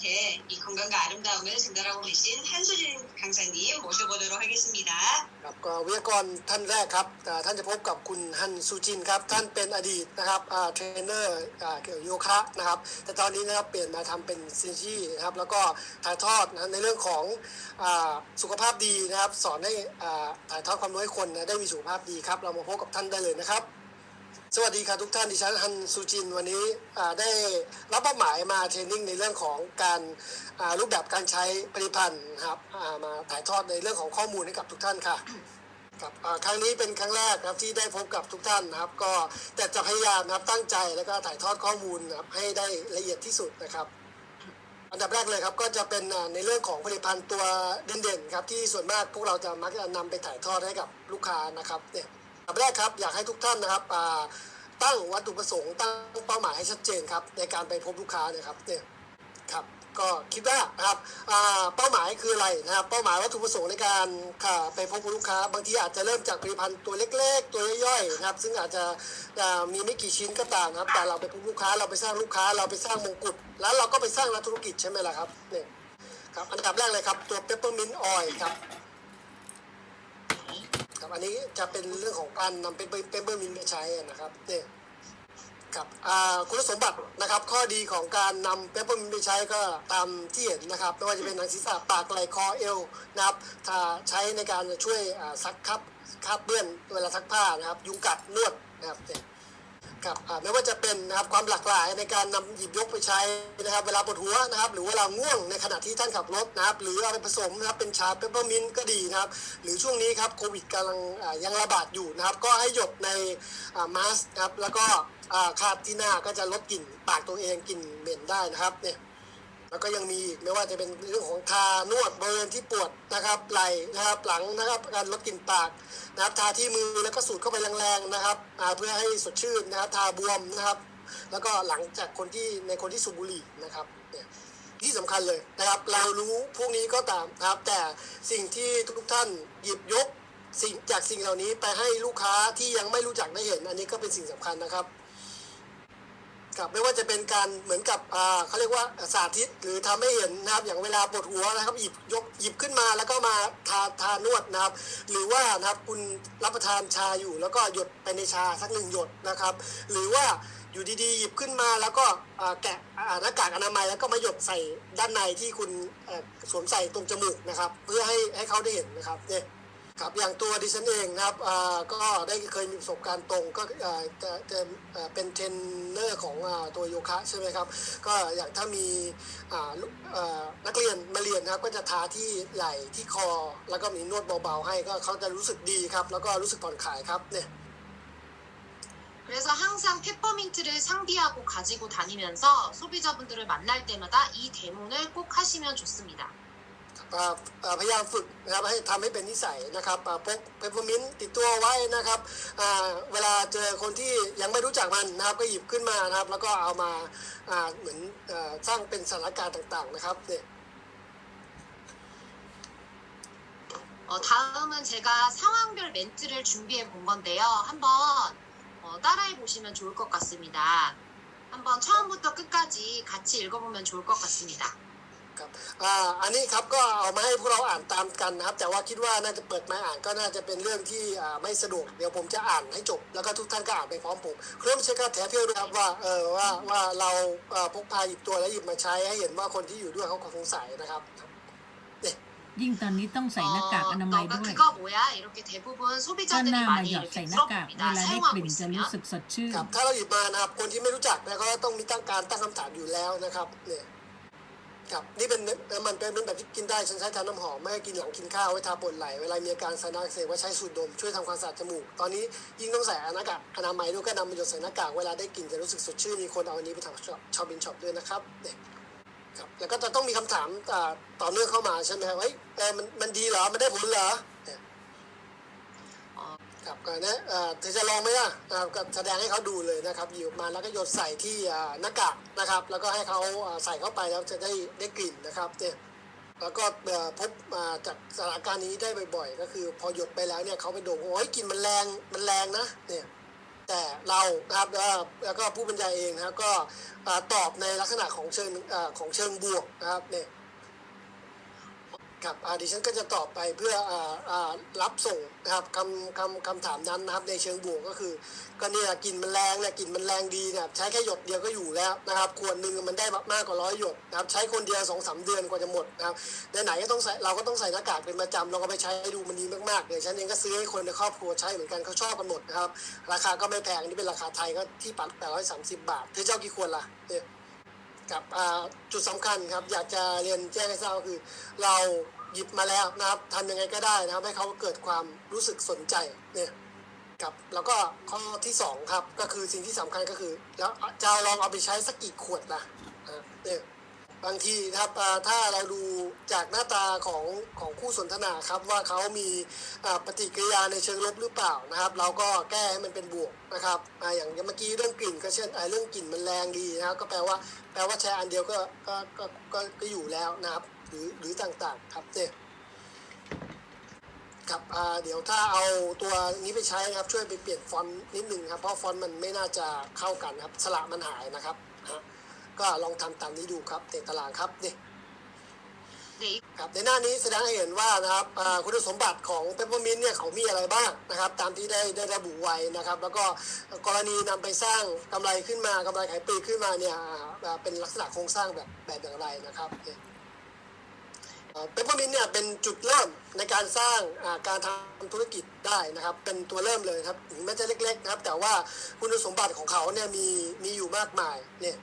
이렇게 이 건강과 아름다움을 전달하고 계신 한수진 강사님 모셔보도록 하겠습니다. ครับก็วิทยากรท่านแรกครับอ่าท่านจะพบกับคุณฮันซูจินครับ ท่านเป็นอดีตนะครับอ่าเทรนเนอร์อ่าเกี่ยวกับโยคะนะครับ แต่ตอนนี้นะครับเปลี่ยนมาทำเป็นซินชีนะครับ แล้วก็ถ่ายทอดนะในเรื่องของอาสุขภาพดีนะครับ สอนให้อ่าถ่ายทอดความรู้ให้คนนะได้มีสุขภาพดีครับ เรามาพบกับท่านได้เลยนะครับ สวัสดีค่ะทุกท่านดิฉันฮันซูจินวันนี้ได้รับมอบหมายมาเทรนนิ่งในเรื่องของการรูปแบบการใช้ผลิตภัณฑ์ครับมาถ่ายทอดในเรื่องของข้อมูลให้กับทุกท่านค่ะครับครั้งนี้เป็นครั้งแรกครับที่ได้พบกับทุกท่านนะครับ ก็แต่จะพยายามนะครับตั้งใจแล้วก็ถ่ายทอดข้อมูลครับให้ได้ละเอียดที่สุดนะครับ อันดับแรกเลยครับก็จะเป็นในเรื่องของผลิตภัณฑ์ตัวเด่นๆครับที่ส่วนมากพวกเราจะมักจะนำไปถ่ายทอดให้กับลูกค้านะครับเนี่ย บแรกครับอยากให้ทุกท่านนะครับตั้งวัตถุประสงค์ตั้งเป้าหมายให้ชัดเจนครับในการไปพบลูกค้าเนี่ยครับเนี่ยครับก็คิดว่านะครับเป้าหมายคืออะไรนะครับเป้าหมายวัตถุประสงค์ในการไปพบลูกค้า บางทีอาจจะเริ่มจากผลิตภัณฑ์ตัวเล็ก ๆ ตัวย่อยๆนะครับ ซึ่งอาจจะมีไม่กี่ชิ้นก็ตามนะครับ แต่เราไปพบลูกค้าเราไปสร้างลูกค้าเราไปสร้างมงกุฎแล้วเราก็ไปสร้างนักธุรกิจใช่ไหมล่ะครับเนี่ยครับอันดับแรกเลยครับตัวเปปเปอร์มินต์ออยครับ ครับอันนี้จะเป็นเรื่องของการนำเป็นเปเปอร์มินไปใช้นะครับเนี่ยครับคุณสมบัตินะครับ ข้อดีของการนำเปปเปอร์มินไปใช้ก็ตามที่เห็นนะครับไม่ว่าจะเป็นหนังศีรษะปากไหล่คอเอวนะครับถ้าใช้ในการช่วยซักคับคราบเปื้อนเวลาซักผ้านะครับ ยุงกัดนวดนะครับเนี่ย ครับไม่ว่าจะเป็นนะครับความหลากหลายในการนำหยิบยกไปใช้นะครับ เวลาปวดหัวนะครับ หรือเวลาง่วงในขณะที่ท่านขับรถนะครับ หรือเอาไปผสมนะครับเป็นชาเปปเปอร์มินต์ก็ดีนะครับ หรือช่วงนี้ครับโควิดกำลังยังระบาดอยู่นะครับ ก็ให้หยดในมาสก์นะครับแล้วก็คาบที่หน้าก็จะลดกลิ่นปากตัวเองกลิ่นเหม็นได้นะครับเนี่ย แล้วก็ยังมีอีกไม่ว่าจะเป็นเรื่องของทานวดบริเวณที่ปวดนะครับไหล่นะครับหลังนะครับการลดกลิ่นปากนะครับทาที่มือแล้วก็สูดเข้าไปแรงๆนะครับเพื่อให้สดชื่นนะครับทาบวมนะครับ แล้วก็หลังจากคนที่ในคนที่สูบบุหรี่นะครับเนี่ยที่สำคัญเลยนะครับ เรารู้พวกนี้ก็ตามนะครับ แต่สิ่งที่ทุกท่านหยิบยกสิ่งจากสิ่งเหล่านี้ไปให้ลูกค้าที่ยังไม่รู้จักได้เห็น อันนี้ก็เป็นสิ่งสำคัญนะครับ ครับไม่ว่าจะเป็นการเหมือนกับอ่าเขาเรียกว่าสาธิตหรือทำให้เห็นนะครับอย่างเวลาปวดหัวนะครับหยิบยกหยิบขึ้นมาแล้วก็มาทาทานวดนะครับ หรือว่านะครับคุณรับประทานชาอยู่ แล้วก็หยดไปในชาสักหนึ่งหยดนะครับ หรือว่าอยู่ดีๆ หยิบขึ้นมาแล้วก็แกะหน้ากากอนามัยแล้วก็มาหยดใส่ด้านในที่คุณสวมใส่ตรงจมูกนะครับ เพื่อให้ให้เขาได้เห็นนะครับเนี่ย ครับอย่างตัวดิฉันเองนะครับอ่าก็ได้เคยมีประสบการณ์ตรงก็อ่าจะจะเอ่อเป็นเทรนเนอร์ของอ่าตัวโยคะใช่ไหมครับ ก็อย่างถ้ามีอ่าลูกอ่านักเรียนมาเรียนนะครับ ก็จะทาที่ไหล่ที่คอ แล้วก็มีนวดเบาๆให้ก็เขาจะรู้สึกดีครับ แล้วก็รู้สึกผ่อนคลายครับเนี่ย 그래서 항상 페퍼민트를 상비하고 가지고 다니면서 소비자분들을 만날 때마다 이 대문을 꼭 하시면 좋습니다. อ่าอ่าพยายามฝึกนะครับให้ทำให้เป็นนิสัยนะครับอ่าพกเปปเปอร์มินต์ติดตัวไว้นะครับอ่าเวลาเจอคนที่ยังไม่รู้จักมันนะครับ ก็หยิบขึ้นมานะครับ แล้วก็เอามาอ่าเหมือนอ่าสร้างเป็นสถานการณ์ต่างๆนะครับเนี่ย 어, 다음은 제가 상황별 멘트를 준비해 본 건데요. 한번 어, 따라해 보시면 좋을 것 같습니다. 한번 처음부터 끝까지 같이 읽어보면 좋을 것 같습니다. ครับอ่าอันนี้ครับก็เอามาให้พวกเราอ่านตามกันนะครับ แต่ว่าคิดว่าน่าจะเปิดมาอ่านก็น่าจะเป็นเรื่องที่อ่าไม่สะดวกเดี๋ยวผมจะอ่านให้จบ แล้วก็ทุกท่านก็อ่านไปพร้อมผมเครื่องเช็คแถเพียวด้วยครับว่าเออว่าว่าเราเอ่อพกพาหยิบตัวแล้วหยิบมาใช้ให้เห็นว่าคนที่อยู่ด้วยเขาก็สงสัยนะครับ ยิ่งตอนนี้ต้องใส่หน้ากากอนามัย 어, ด้วย 그거 뭐야? 이렇게 대부분 ถ้า 소비자들이 หน้ามา 많이 หยด 이렇게 ใส่หน้ากาก เว 물어봅니다. ลาได้ก 사용하고 ลิ่นจะรู้ 있으면 สึกสดชื่น ครับถ้าเราหยิบมานะครับคนที่ไม่รู้จักเนี่ยเขาก็ต้องมีตั้งการตั้งคำถามอยู่แล้วนะครับเนี่ย ครับนี่เป็นน้ำมันเป็นแบบที่กินได้ฉันใช้ทาน้ำหอมไม่ให้กินหลังกินข้าวไว้ทาปนไหล่เวลามีอาการสนักเสกว่าใช้สูดดมช่วยทำความสะอาดจมูก ตอนนี้ยิ่งต้องใส่หน้ากากอนามัยด้วยก็นำประโยดใส่หน้ากากเวลาได้กลิ่นจะรู้สึกสดชื่นมีคนเอาอันนี้ไปทำช็อปช็อปบินช็อปด้วยนะครับเนี่ยครับแล้วก็จะต้องมีคำถามต่อเนื่องเข้ามาใช่ไหมครับเฮ้ยเออมันมันดีเหรอมันได้ผลเหรอ, ครับก็นะเอ่อเธอจะลองไหมล่ะอ่าก็แสดงให้เขาดูเลยนะครับหยิบมาแล้วก็หยดใส่ที่หน้ากากนะครับ แล้วก็ให้เขาใส่เข้าไปแล้วจะได้ได้กลิ่นนะครับเนี่ยแล้วก็พบมาจากสถานการณ์นี้ได้บ่อยๆ ก็คือพอหยดไปแล้วเนี่ยเขาไปดมโอ้ยกลิ่นมันแรงมันแรงนะเนี่ยแต่เรานะครับแล้วแล้วก็ผู้บรรยายเองนะครับก็ตอบในลักษณะของเชิงของเชิงบวกนะครับเนี่ย ครับดิฉันก็จะตอบไปเพื่อออรับส่งนะครับคำคำคำถามนั้นนะครับในเชิงบวกก็คือ ก็เนี่ยกลิ่นมันแรงเนี่ยกลิ่นมันแรงดีเนี่ยใช้แค่หยดเดียวก็อยู่แล้วนะครับขวดหนึ่งมันได้มากกว่าร้อยหยดนะครับใช้คนเดียวสองสามเดือนกว่าจะหมดนะครับไหนๆก็ต้องใส่เราก็ต้องใส่หน้ากากเป็นประจำเราก็ไปใช้ดูมันดีมากๆเลยฉันเองก็ซื้อให้คนในครอบครัวใช้เหมือนกันเขาชอบกันหมดนะครับราคาก็ไม่แพงอันนี่เป็นราคาไทยก็ที่ปันแปดร้อยสามสิบบาทเธอเจ้ากี่ขวดล่ะเนี่ย กับจุดสำคัญครับ อยากจะเรียนแจ้งให้ทราบก็คือ เราหยิบมาแล้วนะครับทำยังไงก็ได้นะครับ ให้เขาเกิดความรู้สึกสนใจเนี่ยครับแล้วก็ข้อที่สองครับก็คือสิ่งที่สำคัญก็คือ แล้วจะลองเอาไปใช้สักกี่ขวดนะอ่าเนี่ย บางทีนะครับอ่าถ้าเราดูจากหน้าตาของของคู่สนทนาครับว่าเขามีปฏิกิริยาในเชิงลบหรือเปล่านะครับ เราก็แก้ให้มันเป็นบวกนะครับออย่างเมื่อกี้เรื่องกลิ่นก็เช่นเรื่องกลิ่นมันแรงดีนะครับก็แปลว่าแปลว่าแชร์อันเดียวก็ก็ก็ก็ก็อยู่แล้วนะครับ หรือหรือต่างๆครับเนี่ยครับเดี๋ยวถ้าเอาตัวนี้ไปใช้นะครับช่วยไปเปลี่ยนฟอนต์นิดนึงครับเพราะฟอนต์มันไม่น่าจะเข้ากันครับสระมันหายนะครับ ก็ลองทำตามนี้ดูครับเตะตารางครับเนี่ย 네, ครับในหน้านี้แสดงให้เห็นว่านะครับอ่าคุณสมบัติของเปปเปอร์มินเนี่ยเขามีอะไรบ้างนะครับ ตามที่ได้ได้ระบุไว้นะครับ แล้วก็กรณีนำไปสร้างกำไรขึ้นมากำไรขายปลีกขึ้นมาเนี่ยอ่าเป็นลักษณะโครงสร้างแบบแบบอย่างไรนะครับเปปเปอร์มินเนี่ยเป็นจุดเริ่มในการสร้างอ่าการทำธุรกิจได้นะครับ เป็นตัวเริ่มเลยครับถึงแม้จะเล็กๆนะครับ แต่ว่าคุณสมบัติของเขาเนี่ยมีมีอยู่มากมายเนี่ย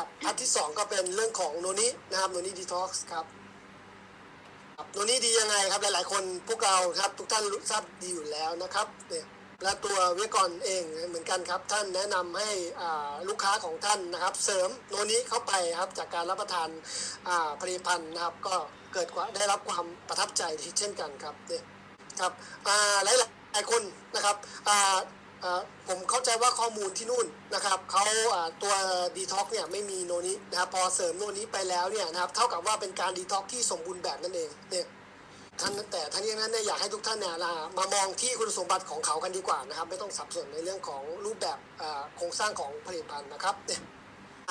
ครับอันที่สองก็เป็นเรื่องของโนนินะครับโนนิดีท็อกซ์ครับโนนิดียังไงครับหลายๆ คนพวกเราครับทุกท่านรู้ทราบดีอยู่แล้วนะครับเนี่ยและตัวเวยกรเองเหมือนกันครับท่านแนะนำให้ลูกค้าของท่านนะครับ เสริมโนนิเข้าไปครับจากการรับประทานผลิตภัณฑ์นะครับ ก็เกิดความได้รับความประทับใจเช่นกันครับเนี่ยครับหลายหลายคนนะครับ ผมเข้าใจว่าข้อมูลที่นู่นนะครับเขาตัวดีท็อกเนี่ยไม่มีโนนี้นะครับพอเสริมโนนี้ไปแล้วเนี่ยนะครับเท่ากับว่าเป็นการดีท็อกที่สมบูรณ์แบบนั่นเองเนี่ยท่านแต่ทั้งนี้นั้นเนี่ยอยากให้ทุกท่านเนี่ยมามองที่คุณสมบัติของเขากันดีกว่านะครับ ไม่ต้องสับสนในเรื่องของรูปแบบโครงสร้างของผลิตภัณฑ์นะครับเนี่ย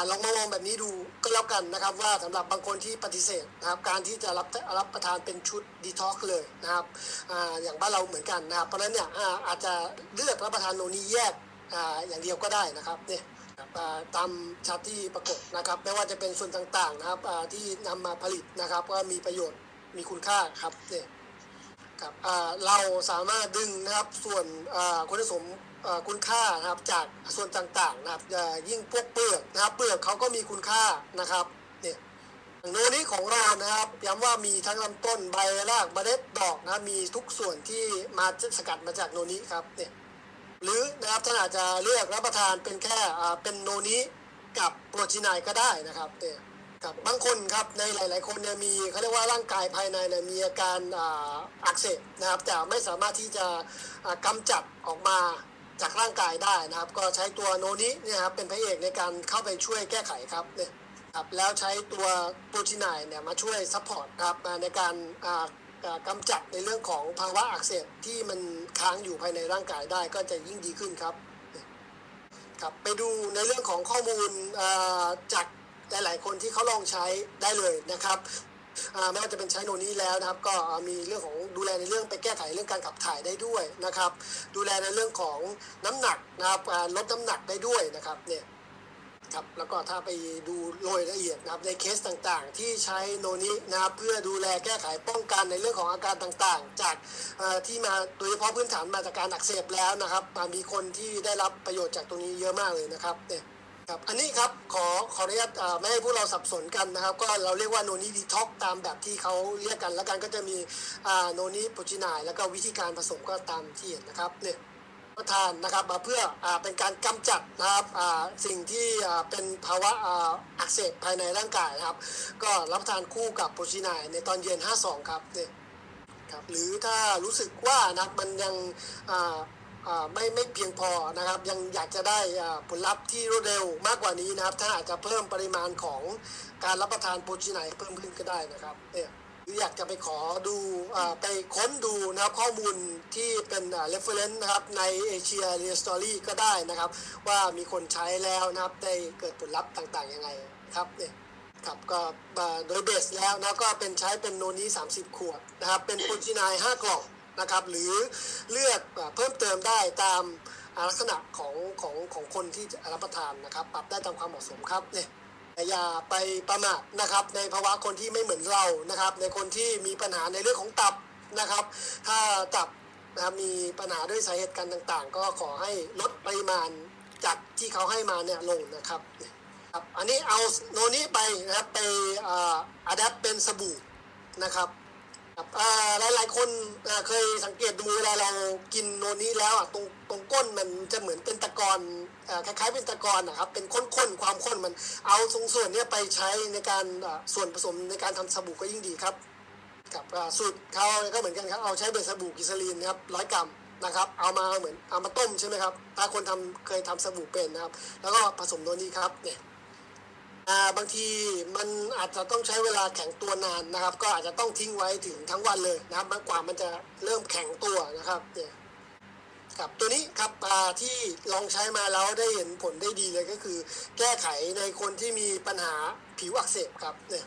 ลองมามองแบบนี้ดูก็แล้วกันนะครับ ว่าสำหรับบางคนที่ปฏิเสธนะครับการที่จะรับรับประทานเป็นชุดดีท็อกเลยนะครับอ่าอย่างบ้านเราเหมือนกันนะครับ เพราะฉะนั้นเนี่ยอ่าอาจจะเลือกรับประทานโนนี้แยกอ่าอย่างเดียวก็ได้นะครับเนี่ยตามชาร์ตที่ปรากฏนะครับไม่ว่าจะเป็นส่วนต่างๆนะครับที่นำมาผลิตนะครับ ก็มีประโยชน์มีคุณค่าครับเนี่ยครับเราสามารถดึงนะครับส่วนคุณสม คุณค่านะครับจากส่วนต่างๆนะครับอ่ายิ่งพวกเปลือกนะครับ เปลือกเขาก็มีคุณค่านะครับเนี่ยโนนี้ของเรานะครับย้ำว่ามีทั้งลำต้นใบรากเมล็ดดอกนะมีทุกส่วนที่มาสกัดมาจากโนนี้ครับเนี่ยหรือนะครับท่านอาจจะเลือกรับประทานเป็นแค่เป็นโนนี้กับโปรตีนไนก็ได้นะครับเนี่ยกับบางคนครับในหลาย ๆ คนเนี่ยมีเขาเรียกว่าร่างกายภายในเนี่ยมีอาการอ,อักเสบนะครับแต่ไม่สามารถที่จะอ่ากำจัดออกมา จากร่างกายได้นะครับ ก็ใช้ตัวโนนี้เนี่ยครับเป็นพระเอกในการเข้าไปช่วยแก้ไขครับเนี่ยครับแล้วใช้ตัวโปรตีนายเนี่ยมาช่วยซัพพอร์ตครับในการอ่าอ่ากำจัดในเรื่องของภาวะอักเสบที่มันค้างอยู่ภายในร่างกายได้ก็จะยิ่งดีขึ้นครับครับไปดูในเรื่องของข้อมูลอ่าจากหลาย ๆ คนที่เขาลองใช้ได้เลยนะครับ ไม่ว่าจะเป็นใช้โนนี้แล้วนะครับ ก็มีเรื่องของดูแลในเรื่องไปแก้ไขเรื่องการขับถ่ายได้ด้วยนะครับ ดูแลในเรื่องของน้ำหนักนะครับลดน้ำหนักได้ด้วยนะครับเนี่ยครับแล้วก็ถ้าไปดูโดยละเอียดนะครับในเคสต่างๆ ที่ใช้โนนี้นะครับเพื่อดูแลแก้ไขป้องกันในเรื่องของอาการต่างๆ จากที่มาโดยเฉพาะพื้นฐานมาจากการอักเสบแล้วนะครับมีคนที่ได้รับประโยชน์จากตรงนี้เยอะมากเลยนะครับเนี่ย ครับอันนี้ครับขอขออนุญาตไม่ให้พวกเราสับสนกันนะครับ ก็เราเรียกว่าโนนี้ดีท็อกตามแบบที่เขาเรียกกันแล้วกันก็จะมีอ่าโนนี้โปรตีนายแล้วก็วิธีการผสมก็ตามที่เห็นนะครับเนี่ยประทานนะครับมาเพื่ออเป็นการกำจัดนะครับสิ่งที่เป็นภาวะอักเสบภายในร่างกายนะครับ ก็รับประทานคู่กับโปรตีนายในตอนเย็น 52 ครับเนี่ยครับหรือถ้ารู้สึกว่านะมันยังอ่า ไม่ไม่เพียงพอนะครับ ยังอยากจะได้ผลลัพธ์ที่รวดเร็วมากกว่านี้นะครับ ถ้าอาจจะเพิ่มปริมาณของการรับประทานโปรตีนายเพิ่มขึ้นก็ได้นะครับเนี่ยหอยากจะไปขอดูอไปค้นดูนะครับข้อมูลที่เป็นอ่า reference นะครับในเอเชียเรียสตอรี่ก็ได้นะครับ ว่ามีคนใช้แล้วนะครับได้เกิดผลลัพธ์ต่างๆยังไงครับเนี่ยครับก็โดยเบสแล้วนะก็เป็นใช้เป็นโนนี้ 30 ขวดนะครับเป็นโพจินาย5กล่อง นะครับ หรือเลือกเพิ่มเติมได้ตามลักษณะของของของคนที่รับประทานนะครับ ปรับได้ตามความเหมาะสมครับเนี่ยอย่าไปประมาทนะครับ ในภาวะคนที่ไม่เหมือนเรานะครับ ในคนที่มีปัญหาในเรื่องของตับนะครับ ถ้าตับนะครับมีปัญหาด้วยสาเหตุการต่างๆ ก็ขอให้ลดปริมาณจากที่เขาให้มาเนี่ยลงนะครับครับ อันนี้เอาโนนี้ไปนะครับไปอัดแอปเป็นสบู่นะครับ ครับหลายๆคนเคยสังเกตดูเวลาเรากินโนนี้แล้วตรงตรงก้นมันจะเหมือนเป็นตะกอนคล้ายๆเป็นตะกอนนะครับเป็นข้นๆความข้นมันเอาตรงส่วนเนี้ยไปใช้ในการส่วนผสมในการทำสบู่ก็ยิ่งดีครับกับสูตรเขาก็เหมือนกันครับเอาใช้เป็นสบู่กิซาลีนนะครับร้อยกรัมนะครับ เอามาเหมือนเอามาต้มใช่ไหมครับถ้าคนทำเคยทำสบู่เป็นนะครับ แล้วก็ผสมโนนี้ครับเนี่ย บางทีมันอาจจะต้องใช้เวลาแข็งตัวนานนะครับ ก็อาจจะต้องทิ้งไว้ถึงทั้งวันเลยนะครับมากกว่ามันจะเริ่มแข็งตัวนะครับเนี่ยครับตัวนี้ครับที่ลองใช้มาแล้วได้เห็นผลได้ดีเลยก็คือ แก้ไขในคนที่มีปัญหาผิวอักเสบครับเนี่ย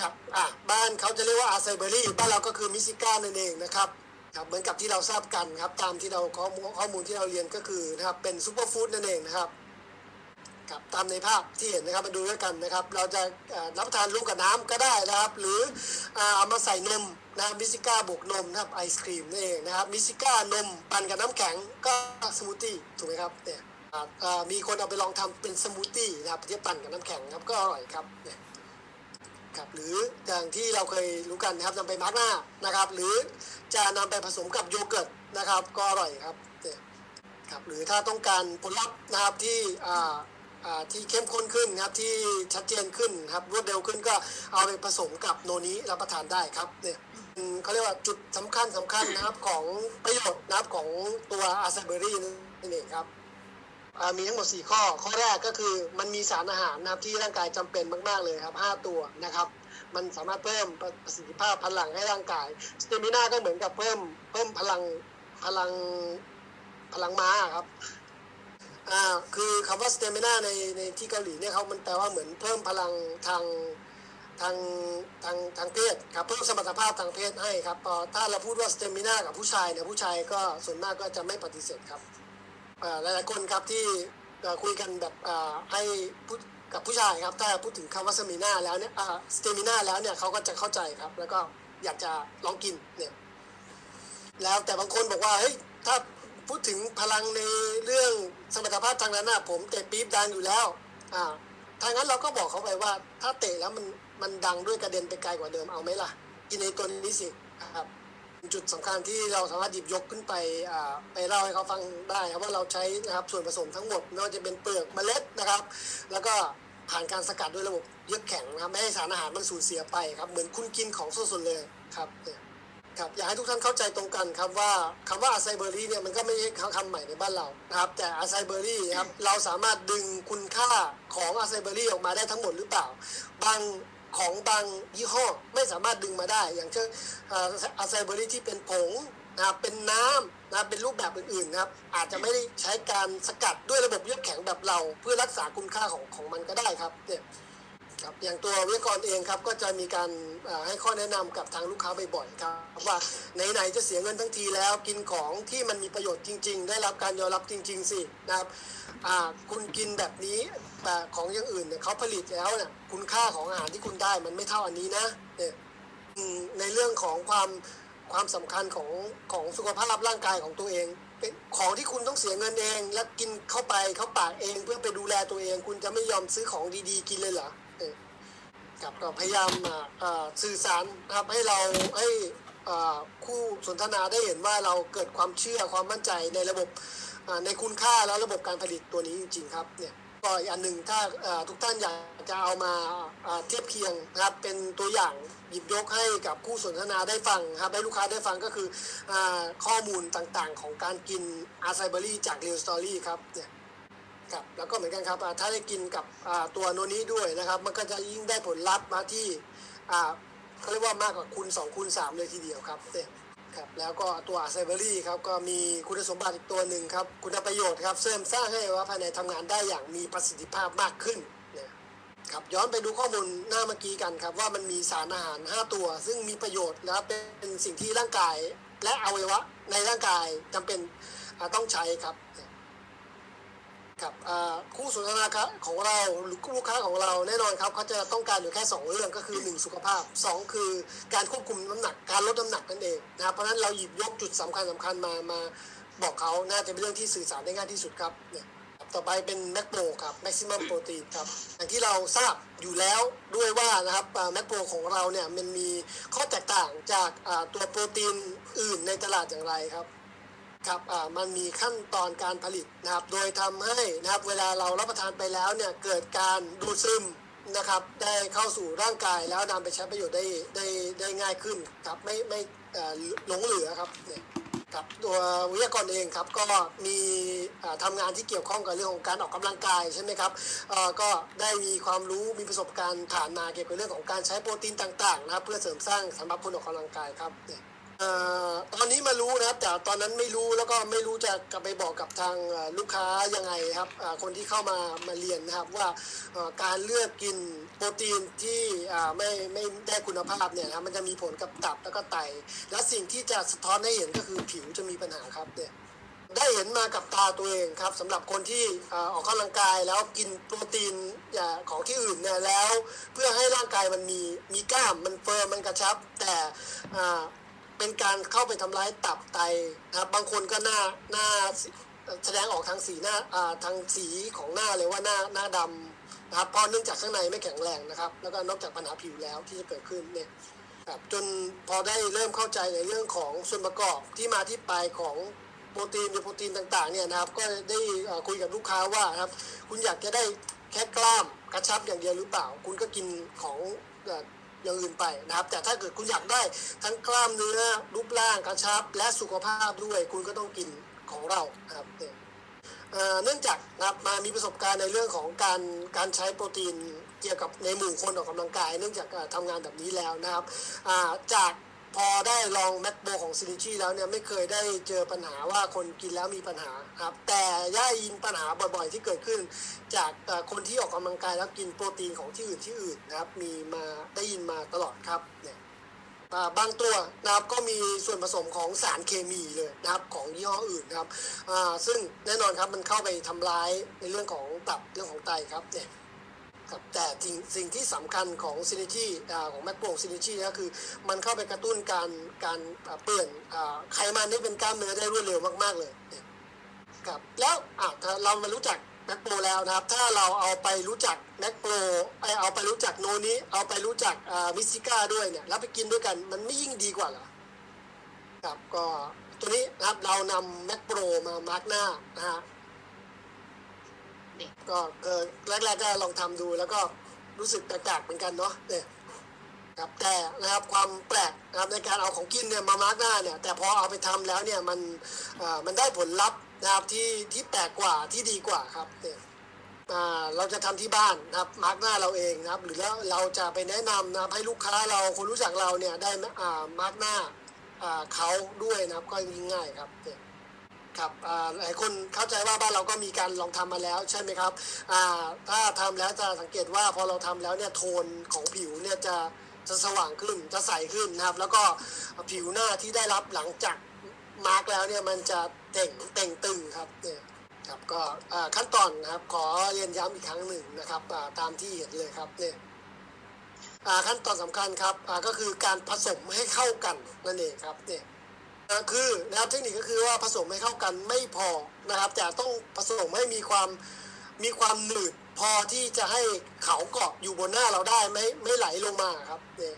ครับอ่าบ้านเขาจะเรียกว่าอาไซเบอรี่บ้านเราก็คือมิซิก้านั่นเองนะครับครับเหมือนกับที่เราทราบกันครับตามที่เราข้อมูลข้อมูลที่เราเรียนก็คือนะครับเป็นซูเปอร์ฟู้ดนั่นเองนะครับ ครับตามในภาพที่เห็นนะครับมาดูด้วยกันนะครับ เราจะรับประทานร่วมกับน้ำก็ได้นะครับ หรือเอามาใส่นมนะมิซิก้าบวกนมนะครับไอศครีมนี่เองนะครับมิซิก้านมปั่นกับน้ำแข็งก็สมูทตี้ถูกไหมครับเนี่ยมีคนเอาไปลองทำเป็นสมูทตี้นะครับที่ปั่นกับน้ำแข็งครับก็อร่อยครับเนี่ยครับหรืออย่างที่เราเคยรู้กันนะครับนำไปมาร์กหน้านะครับ หรือจะนำไปผสมกับโยเกิร์ตนะครับ ก็อร่อยครับเนี่ยครับหรือถ้าต้องการผลลัพธ์นะครับที่อ่า ที่เข้มข้นขึ้นนะครับที่ชัดเจนขึ้นครับรวดเร็วขึ้นก็เอาไปผสมกับโนนี้รับประทานได้ครับเนี่ยเขาเรียกว่าจุดสำคัญสำคัญนะครับของประโยชน์นะครับของตัวอาซาเบอรี่นั่นเองครับมีทั้งหมด 4 ข้อ ข้อแรกก็คือมันมีสารอาหารนะครับที่ร่างกายจำเป็นมากๆเลยครับ 5 ตัวนะครับ มันสามารถเพิ่มประสิทธิภาพพลังให้ร่างกายสเตมิน่าก็เหมือนกับเพิ่มเพิ่มพลังพลังพลังม้าครับ อ่าคือคำว่า stamina ในในที่เกาหลีเนี่ยเขามันแปลว่าเหมือนเพิ่มพลังทางทางทางทางเพศครับเพิ่มสมรรถภาพทางเพศให้ครับพอถ้าเราพูดว่า stamina กับผู้ชายเนี่ยผู้ชายก็ส่วนมากก็จะไม่ปฏิเสธครับอ่ายหลายคนครับที่คุยกันแบบให้พูดกับผู้ชายครับถ้าพูดถึงคำว่า stamina แล้วเนี่ยอ่า stamina แล้วเนี่ยเขาก็จะเข้าใจครับ แล้วก็อยากจะลองกินเนี่ยแล้วแต่บางคนบอกว่าเฮ้ยถ้า พูดถึงพลังในเรื่องสมรรถภาพทางนั้นนะผมเตะปี๊บดังอยู่แล้วอ่าถ้างั้นเราก็บอกเขาไปว่า ถ้าเตะแล้วมันมันดังด้วยกระเด็นไปไกลกว่าเดิมเอาไหมล่ะกินในตัวนี้สิครับจุดสำคัญที่เราสามารถหยิบยกขึ้นไปอ่าไปเล่าให้เขาฟังได้ครับว่าเราใช้นะครับส่วนผสมทั้งหมดไม่ว่าจะเป็นเปลือกเมล็ดนะครับ แล้วก็ผ่านการสกัดด้วยระบบเยือกแข็งนะครับไม่ให้สารอาหารมันสูญเสียไปครับเหมือนคุณกินของสดๆเลยครับเนี่ย ครับอยากให้ทุกท่านเข้าใจตรงกันครับว่าคำว่าอาไซเบอรี่เนี่ยมันก็ไม่ใช่คำใหม่ในบ้านเรานะครับแต่อาไซเบอรี่ครับเราสามารถดึงคุณค่าของอาไซเบอรี่ออกมาได้ทั้งหมดหรือเปล่า บางของบางยี่ห้อไม่สามารถดึงมาได้ อย่างเช่นอาไซเบอรี่ที่เป็นผงนะครับเป็นน้ำนะเป็นรูปแบบอื่นๆนะครับอาจจะไม่ได้ใช้การสกัดด้วยระบบเยือกแข็งแบบเรา เพื่อรักษาคุณค่าของของมันก็ได้ครับเนี่ย ครับอย่างตัววิกรเองครับก็จะมีการให้ข้อแนะนำกับทางลูกค้าบ่อยๆครับว่าไหนๆจะเสียเงินทั้งทีแล้วกินของที่มันมีประโยชน์จริง ๆ ได้รับการยอมรับจริง ๆสินะครับคุณกินแบบนี้แต่ของอย่างอื่นเนี่ยเขาผลิตแล้วเนี่ยคุณค่าของอาหารที่คุณได้มันไม่เท่าอันนี้นะเนี่ยในเรื่องของความความสำคัญของของสุขภาพร่างกายของตัวเองเป็นของที่คุณต้องเสียเงินเอง แล้วกินเข้าไปเข้าปากเองเพื่อไปดูแลตัวเอง คุณจะไม่ยอมซื้อของดีๆ กินเลยเหรอ เออครับก็พยายามสื่อสารครับให้เราให้คู่สนทนาได้เห็นว่าเราเกิดความเชื่อความมั่นใจในระบบในคุณค่าแล้วระบบการผลิตตัวนี้จริง ๆ ครับเนี่ยก็อีกอันหนึ่งถ้าทุกท่านอยากจะเอามาเทียบเคียงนะครับเป็นตัวอย่างหยิบยกให้กับคู่สนทนาได้ฟังครับให้ลูกค้าได้ฟังก็คืออข้อมูลต่างๆ ของการกินอาไซเบอรี่จากเรียลสตอรี่ครับเนี่ย ครับแล้วก็เหมือนกันครับถ้าได้กินกับตัวโนนี้ด้วยนะครับ มันก็จะยิ่งได้ผลลัพธ์มาที่เขาเรียกว่ามากกว่าคูณ2คูณ3เลยทีเดียวครับเนี่ยครับแล้วก็ตัวไซเบอรี่ครับก็มีคุณสมบัติอีกตัวหนึ่งครับ คุณประโยชน์ครับเสริมสร้างให้ว่าภายในทำงานได้อย่างมีประสิทธิภาพมากขึ้นนี่ยครับย้อนไปดูข้อมูลหน้าเมื่อกี้กันครับ ว่ามันมีสารอาหาร 5 ตัว ซึ่งมีประโยชน์และเป็นสิ่งที่ร่างกาย และอวัยวะในร่างกายจำเป็นต้องใช้ครับ ครับคู่สนทนาครับของเราหรือลูกค้าของเราแน่นอนครับเขาจะต้องการอยู่แค่ 2 เรื่องก็คือ 1 สุขภาพ 2 คือการควบคุมน้ำหนักการลดน้ำหนักนั่นเองนะครับเพราะฉะนั้นเราหยิบยกจุดสำคัญสำคัญมามาบอกเขาน่าจะเป็นเรื่องที่สื่อสารได้ง่ายที่สุดครับเนี่ยต่อไปเป็นแม c โปรครับ maximum protein ครับอย่างที่เราทราบอยู่แล้วด้วยว่านะครับแม c โปรของเราเนี่ยมันมีข้อแตกต่างจากตัวโปรตีนอื่นในตลาดอย่างไรครับ ครับอ่ามันมีขั้นตอนการผลิตนะครับ โดยทำให้นะครับเวลาเรารับประทานไปแล้วเนี่ยเกิดการดูดซึมนะครับ ได้เข้าสู่ร่างกายแล้วนำไปใช้ประโยชน์ได้ได้ได้ง่ายขึ้นครับไม่ไม่อ่อหลงเหลือครับเนี่ยครับตัววิทยากรเองครับก็มีอ่าทำางานที่เกี่ยวข้องกับเรื่องของการออกกำลังกายใช่ไหมครับอ่อก็ได้มีความรู้มีประสบการณ์ผ่านมาเกี่ยวกับเรื่องของการใช้โปรตีนต่างๆนะครับเพื่อเสริมสร้างสำหรับคนออกกำลังกายครับเนี่ย เอ่อตอนนี้มารู้นะครับแต่ตอนนั้นไม่รู้แล้วก็ไม่รู้จะกลับไปบอกกับทางลูกค้ายังไงครับคนที่เข้ามามาเรียนนะครับว่าการเลือกกินโปรตีนที่ไม่ไม่ได้คุณภาพเนี่ยนะครับมันจะมีผลกับตับแล้วก็ไต และสิ่งที่จะสะท้อนให้เห็นก็คือผิวจะมีปัญหาครับเนี่ยได้เห็นมากับตาตัวเองครับสำหรับคนที่ออกกำลังกายแล้วกินโปรตีนอ่าของที่อื่นเนี่ยแล้ว เพื่อให้ร่างกายมันมีมีกล้ามมันเฟิร์มมันกระชับ แต่ เป็นการเข้าไปทำร้ายตับไตนะครับบางคนก็หน้าหน้าแสดงออกทางสีหน้าทางสีของหน้าเลยว่าหน้าหน้าดำนะครับเพราะเนื่องจากข้างในไม่แข็งแรงนะครับ แล้วก็นอกจากปัญหาผิวแล้วที่จะเกิดขึ้นเนี่ยครับจนพอได้เริ่มเข้าใจในเรื่องของส่วนประกอบที่มาที่ไปของโปรตีนหรือโปรตีนต่างๆเนี่ยนะครับก็ได้คุยกับลูกค้าว่าครับคุณอยากจะได้แค่กล้ามกระชับอย่างเดียวหรือเปล่า คุณก็กินของ อย่างอื่นไปนะครับ แต่ถ้าเกิดคุณอยากได้ทั้งกล้ามเนื้อรูปร่างกระชับ และสุขภาพด้วยคุณก็ต้องกินของเรานะครับเนื่องจากนะครับมามีประสบการณ์ในเรื่องของการการใช้โปรตีนเกี่ยวกับในหมู่คนออกกำลังกาย เนื่องจากทำทำงานแบบนี้แล้วนะครับจาก พอได้ลองแมคโบของซินิชีแล้วเนี่ยไม่เคยได้เจอปัญหาว่าคนกินแล้วมีปัญหาครับ แต่ย่ายินปัญหาบ่อยๆที่เกิดขึ้น จากคนที่ออกกำลังกายแล้วกินโปรตีนของที่อื่นที่อื่นนะครับ มีมาได้ยินมาตลอดครับเนี่ยบางตัวนะครับก็มีส่วนผสมของสารเคมีเลยนะครับของยี่ห้ออื่นนะครับซึ่งแน่นอนครับมันเข้าไปทำร้ายในเรื่องของตับเรื่องของไตครับเนี่ย ครับแต่สิ่งสิ่งที่สำคัญของซินิชีของแมคโปรซินิชีก็คือมันเข้าไปกระตุ้นการการอ่าเปลี่ยนอ่าไขมันให้เป็นกล้ามเนื้อได้รวดเร็วมาก ๆ เลยครับแล้วอะถ้าเรามารู้จักแมคโปรแล้วนะครับ ถ้าเราเอาไปรู้จักแมคโปรเอาไปรู้จักโนนี้ เอาไปรู้จักอ่ามิสซิก้าด้วยเนี่ยแล้วไปกินด้วยกันมันไม่ยิ่งดีกว่าเหรอครับก็ตัวนี้นะครับเรานำแม c โปรมามาร์กหน้านะฮะ ก็เกิดแรกๆก็ลองทำดู แล้วก็รู้สึกแปลกๆเหมือนกันเนาะเนี่ยครับแต่นะครับความแปลกนะครับในการเอาของกินเนี่ยมามาร์กหน้าเนี่ยแต่พอเอาไปทำแล้วเนี่ยมันอ่อมันได้ผลลัพธ์นะครับที่ที่แปลกกว่าที่ดีกว่าครับเนี่ยอ่าเราจะทำที่บ้านนะครับมาร์กหน้าเราเองนะครับ หรือแล้วเราจะไปแนะนำนะครับให้ลูกค้าเราคนรู้จักเราเนี่ยได้อ่ามาร์กหน้าอ่าเขาด้วยนะครับก็งง่ายครับเนี่ย ครับหลายคนเข้าใจว่าบ้านเราก็มีการลองทำมาแล้วใช่ไหมครับถ้าทำแล้วจะสังเกตว่าพอเราทำแล้วเนี่ยโทนของผิวเนี่ยจะจะสว่างขึ้นจะใสขึ้นนะครับ แล้วก็ผิวหน้าที่ได้รับหลังจากมาร์กแล้วเนี่ยมันจะเต่งเต่งตึงครับเนี่ยครับก็ขั้นตอนนะครับขอเรียนย้ำอีกครั้งหนึ่งนะครับตามที่เห็นเลยครับเนี่ยขั้นตอนสำคัญครับก็คือการผสมให้เข้ากันนั่นเองครับเนี่ย คือนะครับเทคนิคก็คือว่าผสมให้เข้ากันไม่พอนะครับ แต่ต้องผสมให้มีความมีความหนืดพอที่จะให้เขาเกาะอยู่บนหน้าเราได้ไม่ไม่ไหลลงมาครับเนี่ย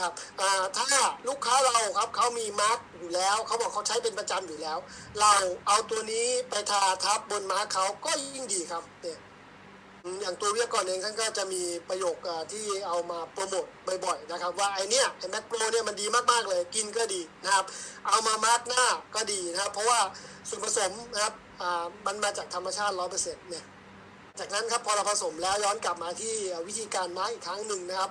ครับอ่าถ้าลูกค้าเราครับเขามีมาร์กอยู่แล้วเขาบอกเขาใช้เป็นประจำอยู่แล้ว เราเอาตัวนี้ไปทาทับบนมาร์กเขาก็ยิ่งดีครับเนี่ย อย่างตัววิทยากรเองท่านก็จะมีประโยคที่เอามาโปรโมทบ่อยๆนะครับ ว่าไอเนี้ยไอแม็กโปรเนี่ยมันดีมากๆเลยกินก็ดีนะครับ เอามามาร์กหน้าก็ดีนะครับ เพราะว่าส่วนผสมนะครับมันมาจากธรรมชาติร้อยเปอร์เซ็นต์เนี่ยจากนั้นครับพอเราผสมแล้วย้อนกลับมาที่วิธีการมาร์กอีกครั้งหนึ่งนะครับ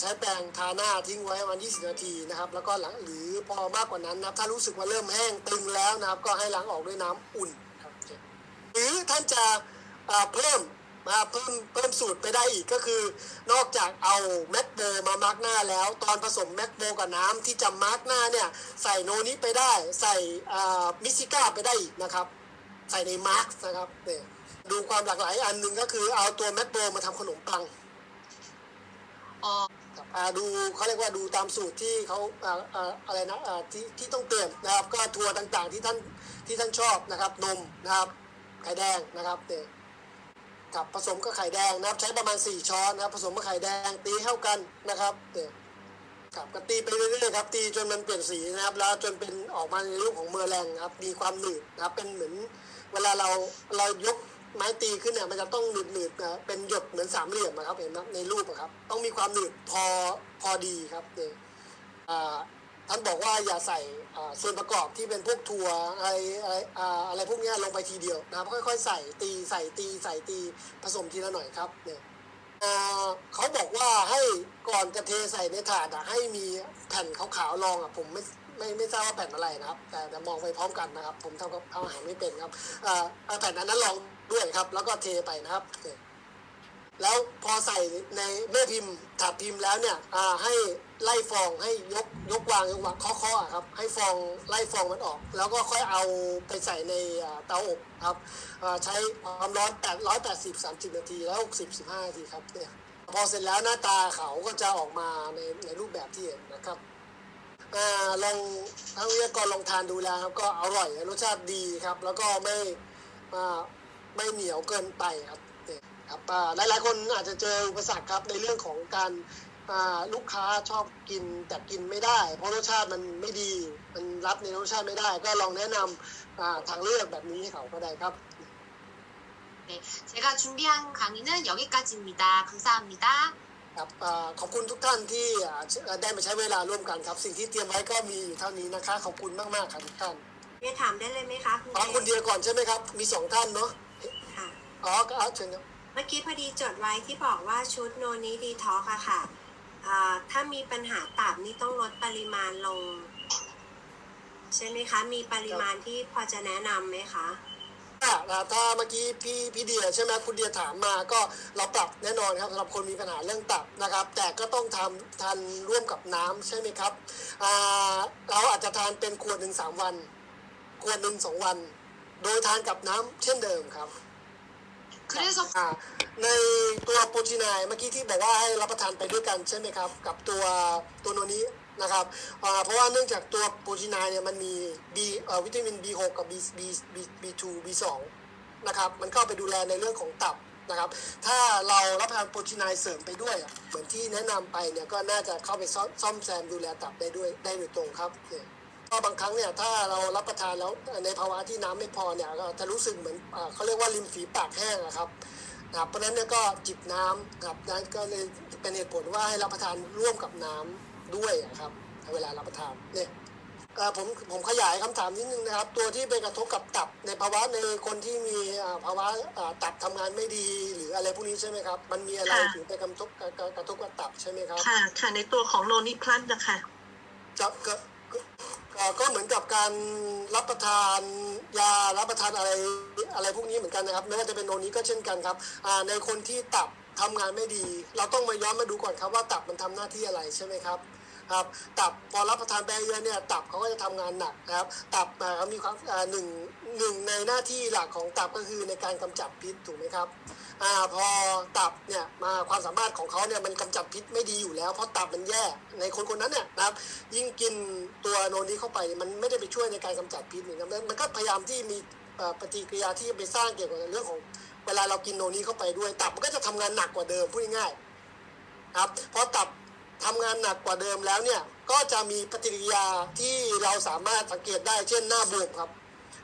ใช้แปรงทาหน้าทิ้งไว้ประมาณ20 นาทีนะครับ แล้วก็หลังหรือพอมากกว่านั้นนะครับ ถ้ารู้สึกว่าเริ่มแห้งตึงแล้วนะครับ ก็ให้ล้างออกด้วยน้ำอุ่นครับหรือท่านจะเพิ่ม มาเพิ่มเพิ่มสูตรไปได้อีกก็คือ นอกจากเอาแมกโบมามาร์กหน้าแล้ว ตอนผสมแมกโบกับน้ำที่จะมาร์กหน้าเนี่ย ใส่โนนี้ไปได้ ใส่อ่ามิซิก้าไปได้อีกนะครับ ใส่ในมาร์กนะครับเนี่ยดูความหลากหลายอันหนึ่งก็คือเอาตัวแมกโบมาทำขนมปัง 어, ครับอ่าดูเขาเรียกว่าดูตามสูตรที่เขาอ่าอ่าอะไรนะอ่าที่ที่ต้องเตือนนะครับ ก็ทัวร์ต่างๆที่ท่านที่ท่านชอบนะครับ นมนะครับไข่แดงนะครับเนี่ย กับผสมกับไข่แดงนะครับ ใช้ประมาณ 4 ช้อนนะครับ ผสมกับไข่แดงตีเข้ากันนะครับเนี่ยครับก็ตีไปเรื่อยๆครับตีจนมันเปลี่ยนสีนะครับ แล้วจนเป็นออกมาในรูปของเมอร์แรงครับ มีความหนืดนะครับ เป็นเหมือนเวลาเราเรายกไม้ตีขึ้นเนี่ยมันจะต้องหนืดหนืดๆนะเป็นหยดเหมือนสามเหลี่ยมนะครับเห็นไหมในรูปอะครับ ต้องมีความหนืดพอพอดีครับเนี่ยท่านบอกว่าอย่าใส่ส่วนประกอบที่เป็นพวกถั่วอะไรอะไรอะไรพวกนี้ลงไปทีเดียวนะครับค่อยๆ ใส่ตีใส่ตีใส่ตีผสมทีละหน่อยครับเนี่ยเขาบอกว่าให้ก่อนจะเทใส่ในถาดอะให้มีแผ่นขาวๆรองอะผมไม่ไม่ไม่ทราบว่าแผ่นอะไรนะครับ แต่แต่มองไปพร้อมกันนะครับ ผมทำกับทำอาหารไม่เป็นครับอ่าเอาแผ่นอันนั้นลองด้วยครับ แล้วก็เทไปนะครับ แล้วพอใส่ในแม่พิมพ์ถาดพิมพ์แล้วเนี่ยอ่าให้ไล่ฟองให้ยกยกวางยกวางเคาะเคาะอะครับให้ฟองไล่ฟองมันออก แล้วก็ค่อยเอาไปใส่ในเตาอบครับอ่าใช้ความร้อนแปดร้อยแปดสิบสามสิบนาทีแล้วหกสิบสิบห้านาทีครับเนี่ยพอเสร็จแล้วหน้าตาเขาก็จะออกมาในในรูปแบบที่เห็นนะครับอลองทั้งวิทยากรลองทานดูแล้วครับก็อร่อยรสชาติดีครับ แล้วก็ไม่ไม่เหนียวเกินไปครับ ครับอ่าหลายๆคนอาจจะเจออุปสรรคครับในเรื่องของการอ่าลูกค้าชอบกินแต่กินไม่ได้ เพราะรสชาติมันไม่ดี มันรับในรสชาติไม่ได้ ก็ลองแนะนำอ่าทางเลือกแบบนี้ให้เขาก็ได้ครับ 네, 제가 준비한 강의는 여기까지입니다. 감사합니다. ครับอ่าขอบคุณทุกท่านที่อ่าได้มาใช้เวลาร่วมกันครับ สิ่งที่เตรียมไว้ก็มีอยู่เท่านี้นะคะขอบคุณมากๆครับทุกท่าน เรียนถามได้เลยไหมคะคุณ อ๋อคนเดียวก่อนใช่ไหมครับ มีสองท่านเนาะ ค่ะ อ๋อก็เอาเชิญครับ เมื่อกี้พอดีจดไว้ที่บอกว่าชุดโนนี้ดีท็อกอะค่ะถ้ามีปัญหาตับนี่ต้องลดปริมาณลง ใช่ไหมคะ มีปริมาณที่พอจะแนะนำไหมคะถ้าถ้าเมื่อกี้พี่พี่เดียใช่ไหมคุณเดียถามมาก็เราปรับแน่นอนครับสำหรับคนมีปัญหาเรื่องตับนะครับ แต่ก็ต้องทำทานร่วมกับน้ำใช่ไหมครับเราอาจจะทานเป็นขวดหนึ่งสามวันขวดหนึ่งสองวัน โดยทานกับน้ำเช่นเดิมครับ 그래서 อ่าในตัวโปรตีนายเมื่อกี้ที่บอกว่าให้รับประทานไปด้วยกันใช่ไหมครับ กับตัวตัวโนนี้นะครับอ่าเพราะว่าเนื่องจากตัวโปรตีนายเนี่ยมันมี B เอ่อวิตามิน B6 กับ B B B B2 B2 นะครับมันเข้าไปดูแลในเรื่องของตับนะครับ ถ้าเรารับประทานโปรตีนายเสริมไปด้วยอะเหมือนที่แนะนำไปเนี่ยก็น่าจะเข้าไปซ่อมซ่อมแซมดูแลตับได้ด้วยได้โดยตรงครับเนี่ย ก็บางครั้งเนี่ยถ้าเรารับประทานแล้วในภาวะที่น้ำไม่พอเนี่ยก็จะรู้สึกเหมือนอ่าเขาเรียกว่าริมฝีปากแห้งนะครับนะครับเพราะฉะนั้นเนี่ยก็จิบน้ำนะครับนั่นก็เลยเป็นเหตุผลว่าให้รับประทานร่วมกับน้ำด้วยนะครับเวลารับประทานเนี่ยเอ่อผมผมขยายคำถามนิดนึงนะครับ ตัวที่ไปกระทบกับตับในภาวะในคนที่มีอ่าภาวะอ่าตับทำงานไม่ดีหรืออะไรพวกนี้ใช่ไหมครับ มันมีอะไรค่ะถึงไปกระทบกระกระทบกับตับใช่ไหมครับค่ะค่ะในตัวของโนนิพลัสนะคะจะ ก็เหมือนกับการรับประทานยารับประทานอะไรอะไรพวกนี้เหมือนกันนะครับไม่ว่าจะเป็นโนนี้ก็เช่นกันครับในคนที่ตับทำงานไม่ดี เราต้องมาย้อนมาดูก่อนครับว่าตับมันทำหน้าที่อะไรใช่ไหมครับครับตับพอรับประทานไปเยอะเนี่ยตับเขาก็จะทำงานหนักนะครับ ตับเขามีความหนึ่งหนึ่งในหน้าที่หลักของตับก็คือในการกำจัดพิษถูกไหมครับ อ่าพอตับเนี่ยมาความสามารถของเขาเนี่ยมันกำจัดพิษไม่ดีอยู่แล้วเพราะตับมันแย่ในคนคนนั้นเนี่ยนะครับยิ่งกินตัวโนนี้เข้าไปมันไม่ได้ไปช่วยในการกำจัดพิษเหมือนกันมันมันก็พยายามที่มีปฏิกิริยาที่ไปสร้างเกี่ยวกับเรื่องของเวลาเรากินโนนี้เข้าไปด้วยตับมันก็จะทำงานหนักกว่าเดิมพูดง่ายๆครับเพราะตับทำงานหนักกว่าเดิมแล้วเนี่ยก็จะมีปฏิกิริยาที่เราสามารถสังเกตได้เช่นหน้าบวมครับ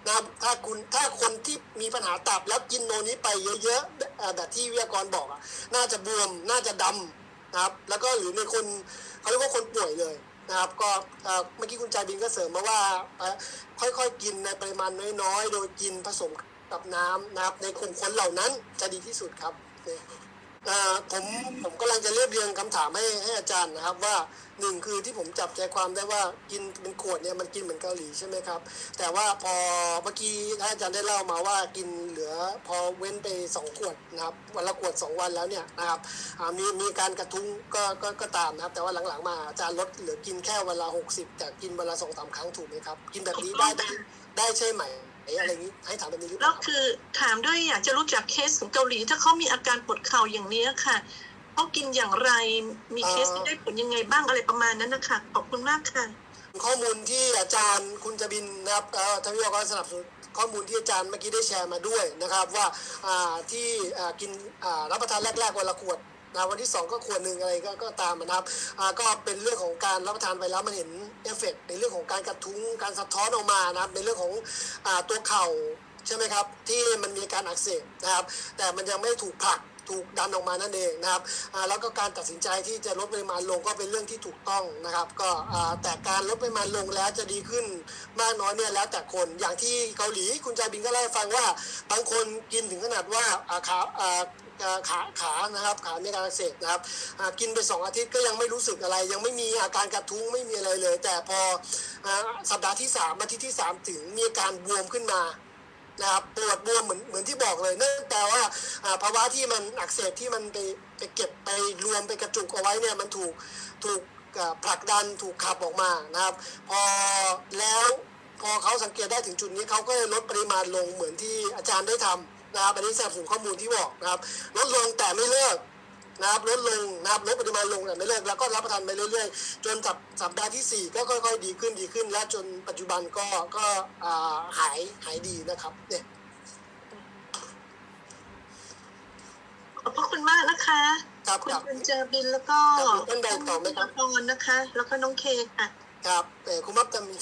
นะครับถ้าคุณถ้าคนที่มีปัญหาตับแล้วกินโนนี้ไปเยอะๆแบบที่วิทยากรบอกอะน่าจะบวมน่าจะดำนะครับ แล้วก็หรือในคนเขาเรียกว่าคนป่วยเลยนะครับก็เมื่อกี้คุณใจบินก็เสริมมาว่าค่อยๆกินในปริมาณน้อยๆ โดยกินผสมกับน้ำนะครับในกลุ่มคนเหล่านั้นจะดีที่สุดครับเนี่ย ผมผมกำลังจะเรียบเรียงคำถามให้ให้อาจารย์นะครับว่าหนึ่งคือที่ผมจับใจความได้ว่ากินเป็นขวดเนี่ยมันกินเหมือนเกาหลีใช่ไหมครับ แต่ว่าพอเมื่อกี้ท่านอาจารย์ได้เล่ามาว่ากินเหลือพอเว้นไปสองขวดนะครับวันละขวดสองวันแล้วเนี่ยนะครับอ่มีมีการกระทุ้งก็ก็ก็ตามนะครับ แต่ว่าหลังๆมาอาจารย์ลดเหลือกินแค่วันละหกสิบแต่กินวันละสองสามครั้งถูกไหมครับ กินแบบนี้ได้ได้ใช่ไหม อะไรอย่างนี้ให้ถามแบบนี้หรือเปแล้วล่าคือถามด้วยอยากจะรู้จักเคสของเกาหลี ถ้าเขามีอาการปวดเข่าอย่างนี้ค่ะเขากินอย่างไรมีเคสที่ได้ผลยังไงบ้างอะไรประมาณนั้นนะคะขอบคุณมากค่ะ ข้อมูลที่อาจารย์คุณจะบินนะครับเอ่อทางวิทยากรสนับสนุนข้อมูลที่อาจารย์เมื่อกี้ได้แชร์มาด้วยนะครับว่าอ่าที่อ่ากินอ่ารับประทานแรกๆวันละขวด นะวันที่สองก็ขวดหนึ่งอะไรก็ก็ตามนะครับอ่าก็เป็นเรื่องของการรับประทานไปแล้วมันเห็นเอฟเฟกต์ในเรื่องของการกระทุ้งการสะท้อนออกมานะครับในเรื่องของอ่าตัวเข่าใช่ไหมครับที่มันมีการอักเสบนะครับ แต่มันยังไม่ถูกผลักถูกดันออกมานั่นเองนะครับแล้วก็การตัดสินใจที่จะลดปริมาณลงก็เป็นเรื่องที่ถูกต้องนะครับ ก็แต่การลดปริมาณลงแล้วจะดีขึ้นมากน้อยเนี่ยแล้วแต่คน อย่างที่เกาหลีคุณจาบินก็เล่าให้ฟังว่า บางคนกินถึงขนาดว่าขา ขาขานะครับขาในการอักเสบนะครับกินไปสองอาทิตย์ก็ยังไม่รู้สึกอะไร ยังไม่มีอาการกระทุ้งไม่มีอะไรเลย แต่พอสัปดาห์ที่สามอาทิตย์ที่สามถึงมีอาการบวมขึ้นมานะครับปวดบวมเหมือนเหมือนที่บอกเลยนั่นแปลว่าภาวะที่มันอักเสบที่มันไปไปเก็บไปรวมไปกระจุกเอาไว้เนี่ยมันถูกถูกผลักดันถูกขับออกมานะครับ พอแล้วพอเขาสังเกตได้ถึงจุดนี้เขาก็ลยลดปริมาณลงเหมือนที่อาจารย์ได้ทำ นะครับอันนี้สนับสนุนข้อมูลที่บอกนะครับลดลงแต่ไม่เลิกนะครับลดลงนะครับลดปริมาณลงแต่ไม่เลิกแล้วก็รับประทานไปเรื่อยๆ จนสัปสัปดาห์ที่สี่ก็ค่อยๆ ดีขึ้นดีขึ้น และจนปัจจุบันก็ก็อ่าหายหายดีนะครับเนี่ยขอบพระคุณมากนะคะครับคุณครับคุณเจอบินแล้วก็ครับท่านใดต่อไหมครับพรนะคะ แล้วก็น้องเคค่ะครับเออคุณมับจะมี